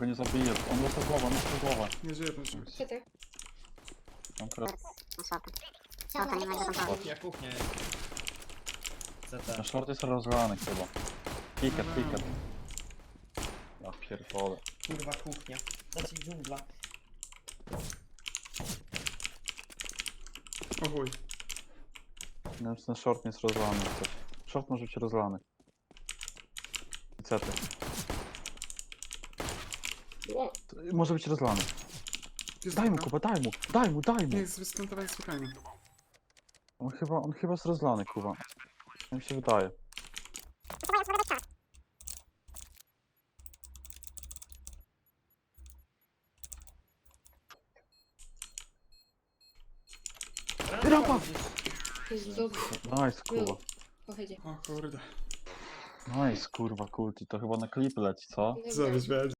go nie zabije. On dostał głowę, on dostał głowę. Nie żyje ten człowiek. Mam kres. Na shorty. Shorta nie ma go kontroli. Kuchnia, kuchnia. Na CT. short jest rozlany chyba. Picket, picket. Ja pierdolę. Kurwa, kuchnia. Znaczy dżungla. O chuj. Czy ten short nie jest rozlany coś. Short może być rozlany. I To Może być rozlany. Jest Daj mu. Kuba, daj mu, daj mu, daj mu. Nie, jest wyskantowany spokojnie. On chyba, on chyba jest rozlany, Kuba. Tak mi się wydaje. Rampa! jest dobry. Nice, Kuba. Pochodzie. O kurde. Nice, kurwa, kulti. To chyba na klipy leci, co? Wiedział?